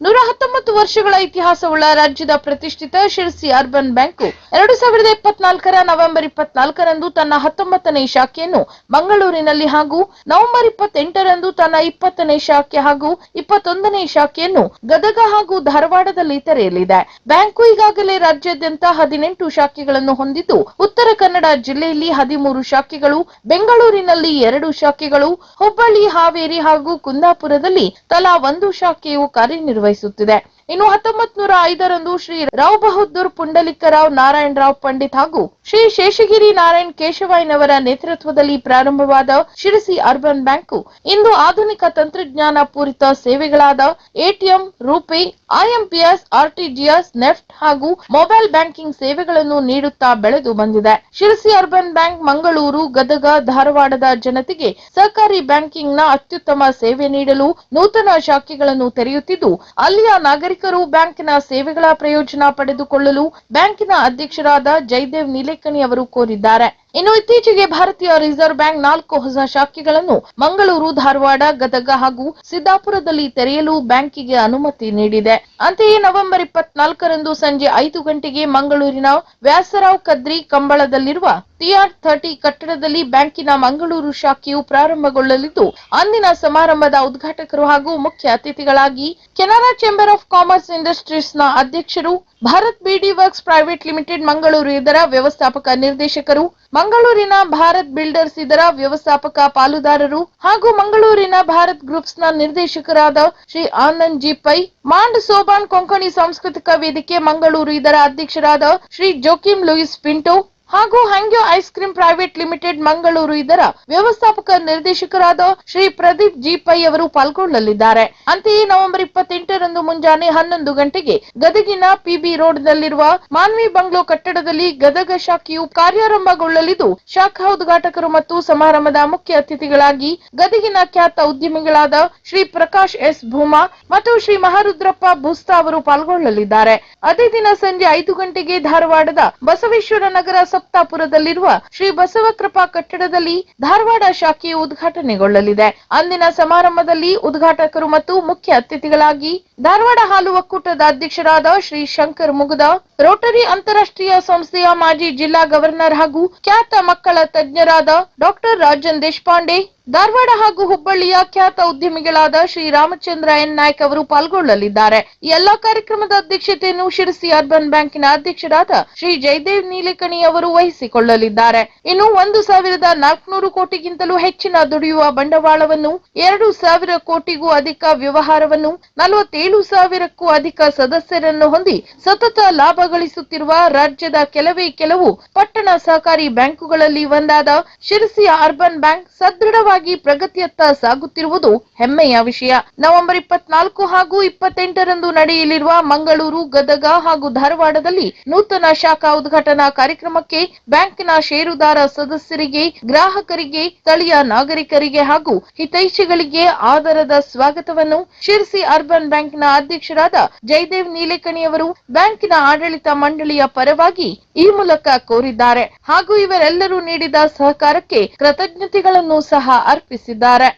ಅರವತ್ತು ವರ್ಷಗಳ ಇತಿಹಾಸವುಳ್ಳ ರಾಜ್ಯದ ಪ್ರತಿಷ್ಠಿತ ಶಿರ್ಸಿ ಅರ್ಬನ್ ಬ್ಯಾಂಕು ಎರಡು ಸಾವಿರದ ಇಪ್ಪತ್ನಾಲ್ಕರ ನವೆಂಬರ್ ಇಪ್ಪತ್ನಾಲ್ಕರಂದು ತನ್ನ ಹತ್ತೊಂಬತ್ತನೇ ಶಾಖೆಯನ್ನು ಮಂಗಳೂರಿನಲ್ಲಿ ಹಾಗೂ ನವೆಂಬರ್ ಇಪ್ಪತ್ತೆಂಟರಂದು ತನ್ನ ಇಪ್ಪತ್ತನೇ ಶಾಖೆ ಹಾಗೂ ಇಪ್ಪತ್ತೊಂದನೇ ಶಾಖೆಯನ್ನು ಗದಗ ಹಾಗೂ ಧಾರವಾಡದಲ್ಲಿ ತೆರೆಯಲಿದೆ. ಬ್ಯಾಂಕು ಈಗಾಗಲೇ ರಾಜ್ಯಾದ್ಯಂತ ಹದಿನೆಂಟು ಶಾಖೆಗಳನ್ನು ಹೊಂದಿದ್ದು, ಉತ್ತರ ಕನ್ನಡ ಜಿಲ್ಲೆಯಲ್ಲಿ ಹದಿಮೂರು ಶಾಖೆಗಳು, ಬೆಂಗಳೂರಿನಲ್ಲಿ ಎರಡು ಶಾಖೆಗಳು, ಹುಬ್ಬಳ್ಳಿ, ಹಾವೇರಿ ಹಾಗೂ ಕುಂದಾಪುರದಲ್ಲಿ ತಲಾ ಒಂದು ಶಾಖೆಯು ಕಾರ್ಯನಿರ್ವಹಿಸುತ್ತಿದೆ ಇನ್ನು ಹತ್ತೊಂಬತ್ ನೂರ ಐದರಂದು ಶ್ರೀ ರಾವ್ ಬಹದ್ದೂರ್ ಪುಂಡಲಿಕರಾವ್ ನಾರಾಯಣ ರಾವ್ ಪಂಡಿತ್ ಹಾಗೂ ಶ್ರೀ ಶೇಷಗಿರಿ ನಾರಾಯಣ್ ಕೇಶವಾಯ್ನವರ ನೇತೃತ್ವದಲ್ಲಿ ಪ್ರಾರಂಭವಾದ ಶಿರಸಿ ಅರ್ಬನ್ ಬ್ಯಾಂಕು ಇಂದು ಆಧುನಿಕ ತಂತ್ರಜ್ಞಾನ ಪೂರಿತ ಸೇವೆಗಳಾದ ATM, RuPay, IMPS, RTGS, NEFT ಹಾಗೂ ಮೊಬೈಲ್ ಬ್ಯಾಂಕಿಂಗ್ ಸೇವೆಗಳನ್ನು ನೀಡುತ್ತಾ ಬೆಳೆದು ಬಂದಿದೆ. ಶಿರಸಿ ಅರ್ಬನ್ ಬ್ಯಾಂಕ್ ಮಂಗಳೂರು, ಗದಗ, ಧಾರವಾಡದ ಜನತೆಗೆ ಸಹಕಾರಿ ಬ್ಯಾಂಕಿಂಗ್ನ ಅತ್ಯುತ್ತಮ ಸೇವೆ ನೀಡಲು ನೂತನ ಶಾಖೆಗಳನ್ನು ತೆರೆಯುತ್ತಿದ್ದು ಅಲ್ಲಿಯ ನಾಗರಿಕರು ಬ್ಯಾಂಕಿನ ಸೇವೆಗಳ ಪ್ರಯೋಜನ ಪಡೆದುಕೊಳ್ಳಲು ಬ್ಯಾಂಕಿನ ಅಧ್ಯಕ್ಷರಾದ ಜಯದೇವ್ ನೀಲೇಕಣಿ ಅವರು ಕೋರಿದ್ದಾರೆ. ಇನ್ನು ಇತ್ತೀಚೆಗೆ ಭಾರತೀಯ ರಿಸರ್ವ್ ಬ್ಯಾಂಕ್ ನಾಲ್ಕು ಹೊಸ ಶಾಖೆಗಳನ್ನು ಮಂಗಳೂರು, ಧಾರವಾಡ, ಗದಗ ಹಾಗೂ ಸಿದ್ದಾಪುರದಲ್ಲಿ ತೆರೆಯಲು ಬ್ಯಾಂಕಿಗೆ ಅನುಮತಿ ನೀಡಿದೆ. ಅಂತೆಯೇ ನವೆಂಬರ್ ಇಪ್ಪತ್ನಾಲ್ಕರಂದು ಸಂಜೆ ಐದು ಗಂಟೆಗೆ ಮಂಗಳೂರಿನ ವ್ಯಾಸರಾವ್ ಕದ್ರಿ ಕಂಬಳದಲ್ಲಿರುವ ಟಿಆರ್ ಥರ್ಟಿ ಕಟ್ಟಡದಲ್ಲಿ ಬ್ಯಾಂಕಿನ ಮಂಗಳೂರು ಶಾಖೆಯು ಪ್ರಾರಂಭಗೊಳ್ಳಲಿದ್ದು, ಅಂದಿನ ಸಮಾರಂಭದ ಉದ್ಘಾಟಕರು ಹಾಗೂ ಮುಖ್ಯ ಅತಿಥಿಗಳಾಗಿ ಕೆನರಾ ಚೇಂಬರ್ ಆಫ್ ಕಾಮರ್ಸ್ ಇಂಡಸ್ಟ್ರೀಸ್ನ ಅಧ್ಯಕ್ಷರು, ಭಾರತ್ ಬಿಡಿ ವರ್ಕ್ಸ್ ಪ್ರೈವೇಟ್ ಲಿಮಿಟೆಡ್ ಮಂಗಳೂರು ಇದರ ವ್ಯವಸ್ಥಾಪಕ ನಿರ್ದೇಶಕರು ಮಂಗಳೂರಿನ ಭಾರತ್ ಬಿಲ್ಡರ್ಸ್ ಇದರ ವ್ಯವಸ್ಥಾಪಕ ಪಾಲುದಾರರು ಹಾಗೂ ಮಂಗಳೂರಿನ ಭಾರತ್ ಗ್ರೂಪ್ಸ್ನ ನಿರ್ದೇಶಕರಾದ ಶ್ರೀ ಆನಂದ್ ಜಿ ಪೈ, ಮಾಂಡ್ ಸೋಬಾನ್ ಕೊಂಕಣಿ ಸಾಂಸ್ಕೃತಿಕ ವೇದಿಕೆ ಮಂಗಳೂರು ಇದರ ಅಧ್ಯಕ್ಷರಾದ ಶ್ರೀ ಜೋಕಿಮ್ ಲೂಯಿಸ್ ಪಿಂಟೋ ಹಾಗೂ Hangyo ice cream private limited Mangaluru ಇದರ ವ್ಯವಸ್ಥಾಪಕ ನಿರ್ದೇಶಕರಾದ ಶ್ರೀ ಪ್ರದೀಪ್ ಜಿ ಪೈ ಅವರು ಪಾಲ್ಗೊಳ್ಳಲಿದ್ದಾರೆ. ಅಂತೆಯೇ ನವೆಂಬರ್ ಇಪ್ಪತ್ತೆಂಟರಂದು ಮುಂಜಾನೆ ಹನ್ನೊಂದು ಗಂಟೆಗೆ ಗದಗಿನ ಪಿಬಿ ರೋಡ್ ನಲ್ಲಿರುವ ಮಾನ್ವಿ ಬಂಗ್ಲೋ ಕಟ್ಟಡದಲ್ಲಿ ಗದಗ ಶಾಖೆಯು ಕಾರ್ಯಾರಂಭಗೊಳ್ಳಲಿದ್ದು, ಶಾಖಾ ಉದ್ಘಾಟಕರು ಮತ್ತು ಸಮಾರಂಭದ ಮುಖ್ಯ ಅತಿಥಿಗಳಾಗಿ ಗದಗಿನ ಖ್ಯಾತ ಉದ್ಯಮಿಗಳಾದ ಶ್ರೀ ಪ್ರಕಾಶ್ ಎಸ್ ಭೂಮಾ ಮತ್ತು ಶ್ರೀ ಮಹಾರುದ್ರಪ್ಪ ಭೂಸ್ತಾ ಅವರು ಪಾಲ್ಗೊಳ್ಳಲಿದ್ದಾರೆ. ಅದೇ ದಿನ ಸಂಜೆ ಐದು ಗಂಟೆಗೆ ಧಾರವಾಡದ ಬಸವೇಶ್ವರ ನಗರ ಸಪ್ತಾಪುರದಲ್ಲಿರುವ ಶ್ರೀ ಬಸವ ಕೃಪಾ ಕಟ್ಟಡದಲ್ಲಿ ಧಾರವಾಡ ಶಾಖೆಯು ಉದ್ಘಾಟನೆಗೊಳ್ಳಲಿದೆ. ಅಂದಿನ ಸಮಾರಂಭದಲ್ಲಿ ಉದ್ಘಾಟಕರು ಮತ್ತು ಮುಖ್ಯ ಅತಿಥಿಗಳಾಗಿ ಧಾರವಾಡ ಹಾಲು ಒಕ್ಕೂಟದ ಅಧ್ಯಕ್ಷರಾದ ಶ್ರೀ ಶಂಕರ್ ಮುಗದ, ರೋಟರಿ ಅಂತಾರಾಷ್ಟ್ರೀಯ ಸಂಸ್ಥೆಯ ಮಾಜಿ ಜಿಲ್ಲಾ ಗವರ್ನರ್ ಹಾಗೂ ಖ್ಯಾತ ಮಕ್ಕಳ ತಜ್ಞರಾದ ಡಾಕ್ಟರ್ ರಾಜನ್ ದೇಶಪಾಂಡೆ, ಧಾರವಾಡ ಹಾಗೂ ಹುಬ್ಬಳ್ಳಿಯ ಖ್ಯಾತ ಉದ್ಯಮಿಗಳಾದ ಶ್ರೀ ರಾಮಚಂದ್ರ ಎನ್ ನಾಯ್ಕ್ ಅವರು ಪಾಲ್ಗೊಳ್ಳಲಿದ್ದಾರೆ. ಎಲ್ಲಾ ಕಾರ್ಯಕ್ರಮದ ಅಧ್ಯಕ್ಷತೆಯನ್ನು ಶಿರಸಿ ಅರ್ಬನ್ ಬ್ಯಾಂಕಿನ ಅಧ್ಯಕ್ಷರಾದ ಶ್ರೀ ಜಯದೇವ್ ನೀಲೇಕಣಿ ಅವರು ವಹಿಸಿಕೊಳ್ಳಲಿದ್ದಾರೆ. ಇನ್ನು ಒಂದು ಸಾವಿರದ ನಾಲ್ಕುನೂರು ಕೋಟಿಗಿಂತಲೂ ಹೆಚ್ಚಿನ ದುಡಿಯುವ ಬಂಡವಾಳವನ್ನು ಎರಡು ಸಾವಿರ ಕೋಟಿಗೂ ಅಧಿಕ ವ್ಯವಹಾರವನ್ನು ನಲವತ್ತೇಳು ಸಾವಿರಕ್ಕೂ ಅಧಿಕ ಸದಸ್ಯರನ್ನು ಹೊಂದಿ ಸತತ ಲಾಭ ಗಳಿಸುತ್ತಿರುವ ರಾಜ್ಯದ ಕೆಲವೇ ಕೆಲವು ಪಟ್ಟಣ ಸಹಕಾರಿ ಬ್ಯಾಂಕುಗಳಲ್ಲಿ ಒಂದಾದ ಶಿರಸಿ ಅರ್ಬನ್ ಬ್ಯಾಂಕ್ ಸದೃಢವಾಗಿ ಪ್ರಗತಿಯತ್ತ ಸಾಗುತ್ತಿರುವುದು ಹೆಮ್ಮೆಯ ವಿಷಯ. ನವೆಂಬರ್ ಇಪ್ಪತ್ನಾಲ್ಕು ಹಾಗೂ ಇಪ್ಪತ್ತೆಂಟರಂದು ನಡೆಯಲಿರುವ ಮಂಗಳೂರು, ಗದಗ ಹಾಗೂ ಧಾರವಾಡದಲ್ಲಿ ನೂತನ ಶಾಖಾ ಉದ್ಘಾಟನಾ ಕಾರ್ಯಕ್ರಮಕ್ಕೆ ಬ್ಯಾಂಕಿನ ಷೇರುದಾರ ಸದಸ್ಯರಿಗೆ, ಗ್ರಾಹಕರಿಗೆ, ಸ್ಥಳೀಯ ನಾಗರಿಕರಿಗೆ ಹಾಗೂ ಹಿತೈಷಿಗಳಿಗೆ ಆದರದ ಸ್ವಾಗತವನ್ನು ಶಿರಸಿ ಅರ್ಬನ್ ಬ್ಯಾಂಕ್ನ ಅಧ್ಯಕ್ಷರಾದ ಜಯದೇವ್ ನೀಲೇಕಣಿಯವರು ಬ್ಯಾಂಕಿನ ಆಡಳಿತ ಮಂಡಳಿಯ ಪರವಾಗಿ ಈ ಮೂಲಕ ಕೋರಿದ್ದಾರೆ ಹಾಗೂ ಇವರೆಲ್ಲರೂ ನೀಡಿದ ಸಹಕಾರಕ್ಕೆ ಕೃತಜ್ಞತೆಗಳನ್ನು ಸಹ ಅರ್ಪಿಸಿದ್ದಾರೆ.